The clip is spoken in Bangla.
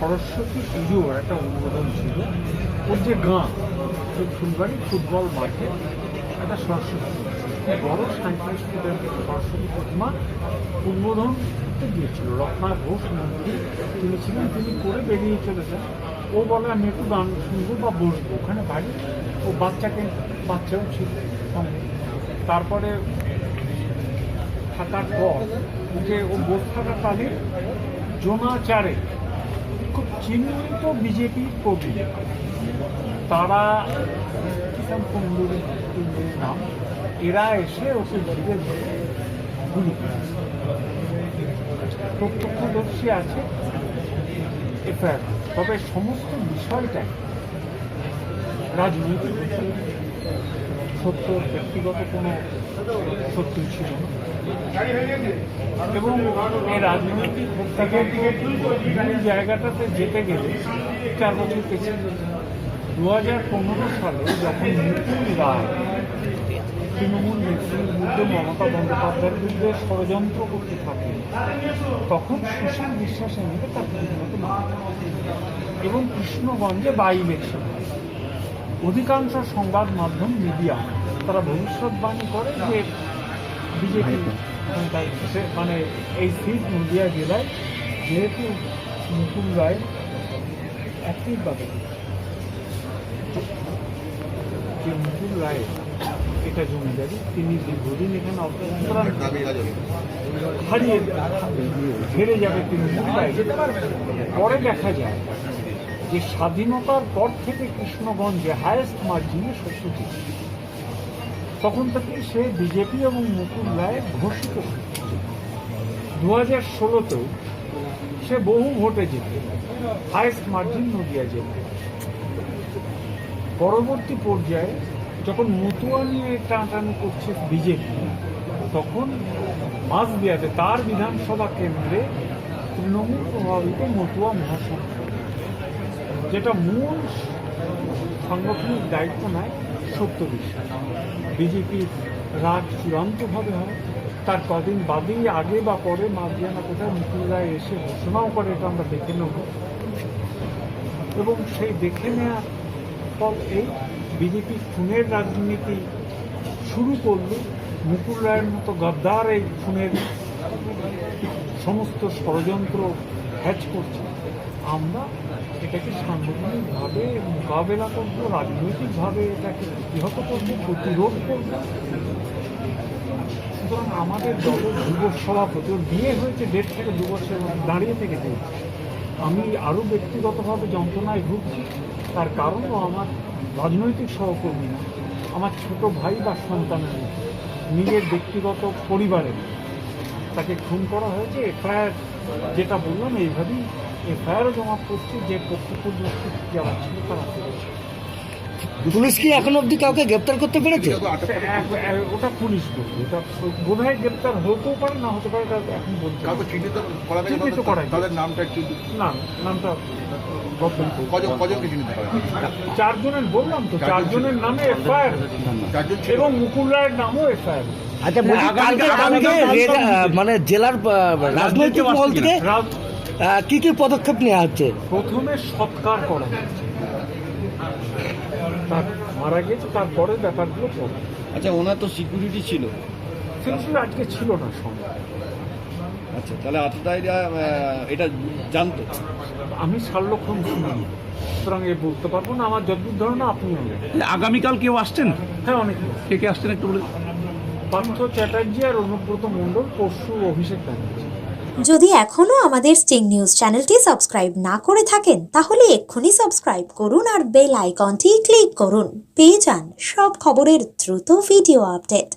সরস্বতী পুজোর একটা উদ্বোধন ছিল। ওর যে গাঁ ওই ফুলবাড়ি ফুটবল মাঠে, একটা সরস্বতী। বড় সাঁত্রিশ ফুটের সরস্বতী প্রতিমা উদ্বোধন করতে গিয়েছিল। রত্না ঘোষ মন্ত্রী তিনি ছিলেন, তিনি করে বেরিয়ে চলেছেন। ও বলে, আমি একটু গান শুনব বা বসবো। ওখানে বাড়ি, ও বাচ্চাকে, বাচ্চাও ছিল তারপরে থাকার পর, যে ও বসে থাকা কালে জোনাচারে চিহ্নিত বিজেপি কর্মী, তারা নাম, এরা এসে ওকে ঘিরে ধরে গুলি প্রত্যক্ষদর্শী আছে এফআইআর। তবে সমস্ত বিষয়টাই রাজনৈতিক। সত্য ব্যক্তিগত কোনো সত্য ছিল এবং এই রাজনৈতিক মূল জায়গাটাতে যেতে গেলে চার বছর পেছিয়ে দু হাজার পনেরো সালে যখন মুকুল রায় তৃণমূল নেত্রীর বিরুদ্ধে মমতা বন্দ্যোপাধ্যায়ের বিরুদ্ধে ষড়যন্ত্র করতে থাকে তখন সুশীল বিশ্বাসের মধ্যে তার। এবং কৃষ্ণগঞ্জে বাই ইলেকশন হয়। অধিকাংশ সংবাদ মাধ্যম মিডিয়া। তারা ভবিষ্যৎবাণী করে যে বিজেপি মানে এই সিট নদিয়া জেলায় যেহেতু মুকুল রায় একইভাবে যে মুকুল রায় এটা জমিদারি তিনি দীর্ঘদিন এখানে অবস্থান হারিয়ে হেরে যাবে তিনি। পরে দেখা যায়। যে স্বাধীনতার পর থেকে কৃষ্ণগঞ্জে হায়েস্ট মার্জিনে সত্যজিৎ তখন থেকে সে বিজেপি এবং মুকুল রায় ঘোষিত দু হাজার ষোলোতেও সে বহু ভোটে যেতে হায়েস্ট মার্জিন নদিয়া যেতে পরবর্তী পর্যায়ে যখন মতুয়া নিয়ে টানাটানি করছে বিজেপি, তখন মাঝ দিয়াতে তার বিধানসভা কেন্দ্রে তৃণমূল প্রভাবিত মতুয়া মহাসংঘ যেটা মূল সাংগঠনিক দায়িত্ব নেয় সত্য বিশ্বাস। বিজেপির রাগ চূড়ান্তভাবে হয়। তার কদিন বাদেই আগে বা পরে মাঝিয়ানা কোথায় মুকুল রায় এসে ঘোষণাও করে, এটা আমরা দেখে নেব। এবং সেই দেখে নেওয়ার ফল এই, বিজেপি খুনের রাজনীতি শুরু করল মুকুল রায়ের মতো গদ্দার এই খুনের সমস্ত ষড়যন্ত্র হ্যাচ করছে। আমরা এটাকে সাংগঠনিকভাবে মোকাবেলা করব রাজনৈতিকভাবে এটাকে প্রতিহত করব প্রতিরোধ করব। সুতরাং আমাদের দলের যুব সভাপতি, ওর বিয়ে হয়েছে দেড় থেকে দু বছর দাঁড়িয়ে থেকে আমি আরও ব্যক্তিগতভাবে যন্ত্রণায় ভুগছি। তার কারণও আমার রাজনৈতিক সহকর্মী না আমার ছোট ভাই বা সন্তানের। নিজের ব্যক্তিগত পরিবারের। তাকে খুন করা হয়েছে এফআইআর যেটা বললাম এইভাবেই এফআইআরও জমা করছে যে প্রত্যক্ষদর্শী যারা ছিল তারা করেছে। পুলিশ কি এখন অবধি কাউকে গ্রেপ্তার করতে পেরেছে? ওটা পুলিশ করবে ওটা বোধহয় গ্রেপ্তার হতেও পারে না হতে পারে এখন বলতে কাউকে চিহ্নিত করা গেছে চিহ্নিত করা তাদের নামটা একটু না নামটা চারজনের বললাম তো চারজনের নামে এফআইআর এবং মুকুল রায়ের নামও এফআইআর। আচ্ছা মানে জেলার রাজনৈতিক মহল থেকে কি কি পদক্ষেপ নেওয়া হচ্ছে? প্রথমে সৎকার করা হয়েছে তার মারা গেছে তারপরে ব্যাপারগুলো আচ্ছা ওনার তো সিকিউরিটি ছিল। সেগুলো আজকে ছিল না সঙ্গে। আচ্ছা তাহলে আততায়ীরা এটা জানতো। আমি সার্লক্ষণ শুনিনি সুতরাং এ বলতে পারব না আমার যতদূর ধারণা আপনি আগামীকাল কেউ আসছেন? হ্যাঁ অনেক কে কে আসছেন একটু বলে পার্থ চ্যাটার্জি আর অনুব্রত মণ্ডল পরশু অভিষেক ব্যানার্জি। যদি এখনও আমাদের স্টিং নিউজ চ্যানেলটি সাবস্ক্রাইব না করে থাকেন, তাহলে এক্ষুনি সাবস্ক্রাইব করুন আর বেল আইকনটি ক্লিক করুন। পেয়ে যান সব খবরের দ্রুত ভিডিও আপডেট।